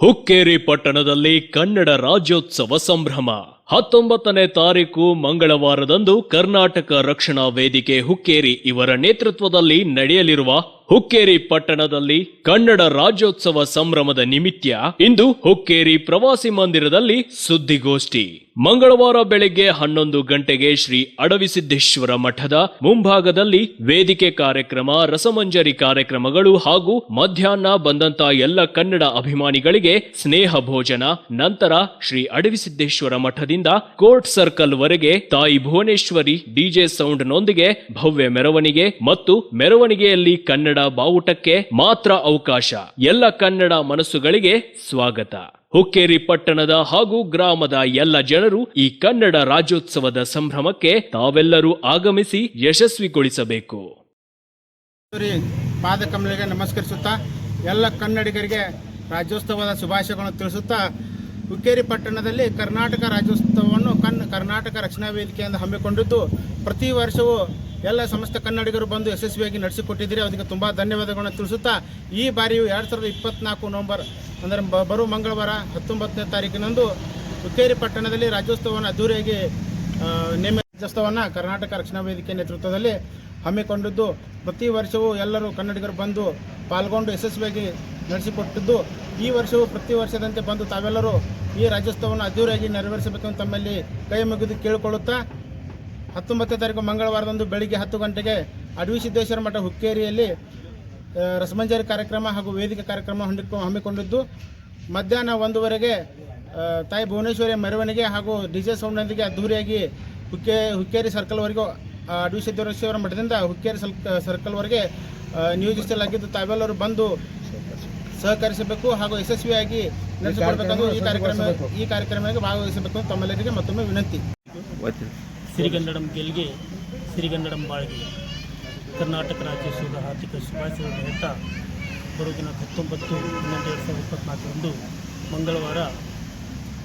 ಹುಕ್ಕೇರಿ ಪಟ್ಟಣದಲ್ಲಿ ಕನ್ನಡ ರಾಜ್ಯೋತ್ಸವ ಸಂಭ್ರಮ. ಹತ್ತೊಂಬತ್ತನೇ ತಾರೀಕು ಮಂಗಳವಾರದಂದು ಕರ್ನಾಟಕ ರಕ್ಷಣಾ ವೇದಿಕೆ ಹುಕ್ಕೇರಿ ಇವರ ನೇತೃತ್ವದಲ್ಲಿ ನಡೆಯಲಿರುವ ಹುಕ್ಕೇರಿ ಪಟ್ಟಣದಲ್ಲಿ ಕನ್ನಡ ರಾಜ್ಯೋತ್ಸವ ಸಂಭ್ರಮದ ನಿಮಿತ್ತ ಇಂದು ಹುಕ್ಕೇರಿ ಪ್ರವಾಸಿ ಮಂದಿರದಲ್ಲಿ ಸುದ್ದಿಗೋಷ್ಠಿ. ಮಂಗಳವಾರ ಬೆಳಗ್ಗೆ ಹನ್ನೊಂದು ಗಂಟೆಗೆ ಶ್ರೀ ಅಡವಿಸಿದ್ದೇಶ್ವರ ಮಠದ ಮುಂಭಾಗದಲ್ಲಿ ವೇದಿಕೆ ಕಾರ್ಯಕ್ರಮ, ರಸಮಂಜರಿ ಕಾರ್ಯಕ್ರಮಗಳು ಹಾಗೂ ಮಧ್ಯಾಹ್ನ ಬಂದಂತ ಎಲ್ಲ ಕನ್ನಡ ಅಭಿಮಾನಿಗಳಿಗೆ ಸ್ನೇಹ ಭೋಜನ, ನಂತರ ಶ್ರೀ ಅಡವಿಸಿದ್ದೇಶ್ವರ ಮಠದಿಂದ ಕೋರ್ಟ್ ಸರ್ಕಲ್ ವರೆಗೆ ತಾಯಿ ಭುವನೇಶ್ವರಿ ಡಿಜೆ ಸೌಂಡ್ನೊಂದಿಗೆ ಭವ್ಯ ಮೆರವಣಿಗೆ ಮತ್ತು ಮೆರವಣಿಗೆಯಲ್ಲಿ ಕನ್ನಡ ಬಾವುಟಕ್ಕೆ ಮಾತ್ರ ಅವಕಾಶ. ಎಲ್ಲ ಕನ್ನಡ ಮನಸ್ಸುಗಳಿಗೆ ಸ್ವಾಗತ. ಹುಕ್ಕೇರಿ ಪಟ್ಟಣದ ಹಾಗೂ ಗ್ರಾಮದ ಎಲ್ಲ ಜನರು ಈ ಕನ್ನಡ ರಾಜ್ಯೋತ್ಸವದ ಸಂಭ್ರಮಕ್ಕೆ ತಾವೆಲ್ಲರೂ ಆಗಮಿಸಿ ಯಶಸ್ವಿಗೊಳಿಸಬೇಕು. ಪಾದಕಮಲಿಗೆ ನಮಸ್ಕರಿಸುತ್ತಾ ಎಲ್ಲ ಕನ್ನಡಿಗರಿಗೆ ರಾಜ್ಯೋತ್ಸವದ ಶುಭಾಶಯಗಳನ್ನು ತಿಳಿಸುತ್ತಾ ಹುಕ್ಕೇರಿ ಪಟ್ಟಣದಲ್ಲಿ ಕರ್ನಾಟಕ ರಾಜ್ಯೋತ್ಸವವನ್ನು ಕನ್ ಕರ್ನಾಟಕ ರಕ್ಷಣಾ ವೇದಿಕೆಯಿಂದ ಹಮ್ಮಿಕೊಂಡಿದ್ದು, ಪ್ರತಿ ವರ್ಷವೂ ಎಲ್ಲ ಸಮಸ್ತ ಕನ್ನಡಿಗರು ಬಂದು ಯಶಸ್ವಿಯಾಗಿ ನಡೆಸಿಕೊಟ್ಟಿದ್ದೀರಿ. ಅದಕ್ಕೆ ತುಂಬ ಧನ್ಯವಾದಗಳನ್ನು ತಿಳಿಸುತ್ತಾ, ಈ ಬಾರಿಯು ಎರಡು ಸಾವಿರದ ಇಪ್ಪತ್ನಾಲ್ಕು ನವಂಬರ್ ಅಂದರೆ ಬರುವ ಮಂಗಳವಾರ ಹತ್ತೊಂಬತ್ತನೇ ತಾರೀಕಿನಂದು ಹುಕ್ಕೇರಿ ಪಟ್ಟಣದಲ್ಲಿ ರಾಜ್ಯೋತ್ಸವವನ್ನು ಅದ್ದೂರಿಯಾಗಿ ನೇಮ ರಾಜ್ಯೋತ್ಸವವನ್ನು ಕರ್ನಾಟಕ ರಕ್ಷಣಾ ವೇದಿಕೆ ನೇತೃತ್ವದಲ್ಲಿ ಹಮ್ಮಿಕೊಂಡಿದ್ದು, ಪ್ರತಿ ವರ್ಷವೂ ಎಲ್ಲರೂ ಕನ್ನಡಿಗರು ಬಂದು ಪಾಲ್ಗೊಂಡು ಯಶಸ್ವಿಯಾಗಿ ನಡೆಸಿಕೊಟ್ಟಿದ್ದು, ಈ ವರ್ಷವೂ ಪ್ರತಿ ವರ್ಷದಂತೆ ಬಂದು ತಾವೆಲ್ಲರೂ ಈ ರಾಜ್ಯೋತ್ಸವವನ್ನು ಅದ್ದೂರಿಯಾಗಿ ನೆರವೇರಿಸಬೇಕೆಂದು ತಮ್ಮಲ್ಲಿ ಕೈ ಮುಗಿದು ಕೇಳಿಕೊಳ್ಳುತ್ತಾ ಹತ್ತೊಂಬತ್ತನೇ ತಾರೀಕು ಮಂಗಳವಾರದಂದು ಬೆಳಿಗ್ಗೆ ಹತ್ತು ಗಂಟೆಗೆ ಅಡವಿ ಸಿದ್ದೇಶ್ವರ ಮಠ ಹುಕ್ಕೇರಿಯಲ್ಲಿ ರಸಮಂಜರಿ ಕಾರ್ಯಕ್ರಮ ಹಾಗೂ ವೇದಿಕೆ ಕಾರ್ಯಕ್ರಮ ಹಮ್ಮಿಕೊ ಹಮ್ಮಿಕೊಂಡಿದ್ದು, ಮಧ್ಯಾಹ್ನ ಒಂದುವರೆಗೆ ತಾಯಿ ಭುವನೇಶ್ವರಿಯ ಮೆರವಣಿಗೆ ಹಾಗೂ ಡಿ ಜೆ ಸೌಂಡ್ನೊಂದಿಗೆ ಅದ್ದೂರಿಯಾಗಿ ಹುಕ್ಕೆ, ಹುಕ್ಕೇರಿ ಸರ್ಕಲ್ವರೆಗೂ ಅಡವಿ ಸಿದ್ದೇಶ್ವರ ಮಠದಿಂದ ಹುಕ್ಕೇರಿ ಸಲ್ ಸರ್ಕಲ್ವರೆಗೆ ನಿಯೋಜಿಸಲಾಗಿದ್ದು ತಾವೆಲ್ಲರೂ ಬಂದು ಸಹಕರಿಸಬೇಕು ಹಾಗೂ ಯಶಸ್ವಿಯಾಗಿ ನಡೆಸಿಕೊಡಬೇಕೆಂದು ಈ ಕಾರ್ಯಕ್ರಮ ಈ ಕಾರ್ಯಕ್ರಮಕ್ಕೆ ಭಾಗವಹಿಸಬೇಕು ತಮ್ಮೆಲ್ಲರಿಗೆ ಮತ್ತೊಮ್ಮೆ ವಿನಂತಿ. ಸಿರಿಗನ್ನಡಂ ಗೆಲ್ಗೆ ಸಿರಿಗನ್ನಡಂ ಬಾಳ್ಗೆ, ಕರ್ನಾಟಕ ರಾಜ್ಯೋತ್ಸವದ ಆರ್ಥಿಕ ಶುಭಾಶಯ ಹೇಳ್ತಾ ಬರುವ ಹತ್ತೊಂಬತ್ತು, ಹನ್ನೊಂದು, ಎರಡು ಸಾವಿರದ ಇಪ್ಪತ್ನಾಲ್ಕರಂದು ಮಂಗಳವಾರ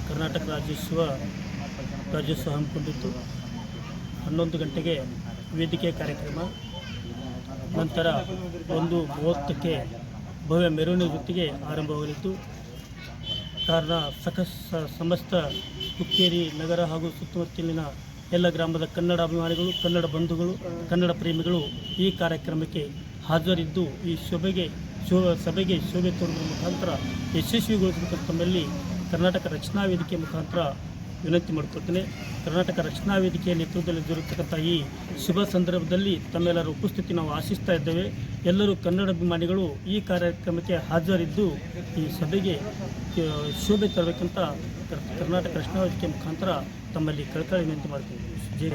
ಕರ್ನಾಟಕ ರಾಜ್ಯೋತ್ಸವ ರಾಜ್ಯೋತ್ಸವ ಹಮ್ಮಿಕೊಂಡಿತ್ತು ಹನ್ನೊಂದು ಗಂಟೆಗೆ ವೇದಿಕೆ ಕಾರ್ಯಕ್ರಮ. ನಂತರ ಒಂದು ಮೂವತ್ತಕ್ಕೆ ಭವ್ಯ ಮೆರವಣಿಗೆ ಜೊತೆಗೆ ಆರಂಭವಾಗಲಿದ್ದು. ಕಾರಣ ಸಕ ಸಮಸ್ತ ಹುಕ್ಕೇರಿ ನಗರ ಹಾಗೂ ಸುತ್ತಮುತ್ತಲಿನ ಎಲ್ಲ ಗ್ರಾಮದ ಕನ್ನಡ ಅಭಿಮಾನಿಗಳು, ಕನ್ನಡ ಬಂಧುಗಳು, ಕನ್ನಡ ಪ್ರೇಮಿಗಳು ಈ ಕಾರ್ಯಕ್ರಮಕ್ಕೆ ಹಾಜರಿದ್ದು, ಈ ಶೋಭೆಗೆ, ಶೋ, ಸಭೆಗೆ ಶೋಭೆ ತೋರುವ ಮುಖಾಂತರ ಯಶಸ್ವಿಗೊಳಿಸಬೇಕಂತ ತಮ್ಮಲ್ಲಿ ಕರ್ನಾಟಕ ರಕ್ಷಣಾ ವೇದಿಕೆ ಮುಖಾಂತರ ವಿನಂತಿ ಮಾಡಿಕೊಳ್ತೇನೆ. ಕರ್ನಾಟಕ ರಕ್ಷಣಾ ವೇದಿಕೆಯ ನೇತೃತ್ವದಲ್ಲಿ ಜರುಗತಕ್ಕಂಥ ಈ ಶುಭ ಸಂದರ್ಭದಲ್ಲಿ ತಮ್ಮೆಲ್ಲರ ಉಪಸ್ಥಿತಿ ನಾವು ಆಶಿಸ್ತಾ ಇದ್ದೇವೆ. ಎಲ್ಲರೂ ಕನ್ನಡ ಅಭಿಮಾನಿಗಳು ಈ ಕಾರ್ಯಕ್ರಮಕ್ಕೆ ಹಾಜರಿದ್ದು ಈ ಸಭೆಗೆ ಶೋಭೆ ತರಬೇಕಂತ ಕರ್ನಾಟಕ ರಕ್ಷಣಾ ವೇದಿಕೆ ಮುಖಾಂತರ ತಮ್ಮಲ್ಲಿ ಕಳಕಳಿ ವಿನಂತಿ ಮಾಡ್ತೀವಿ. ಜೈ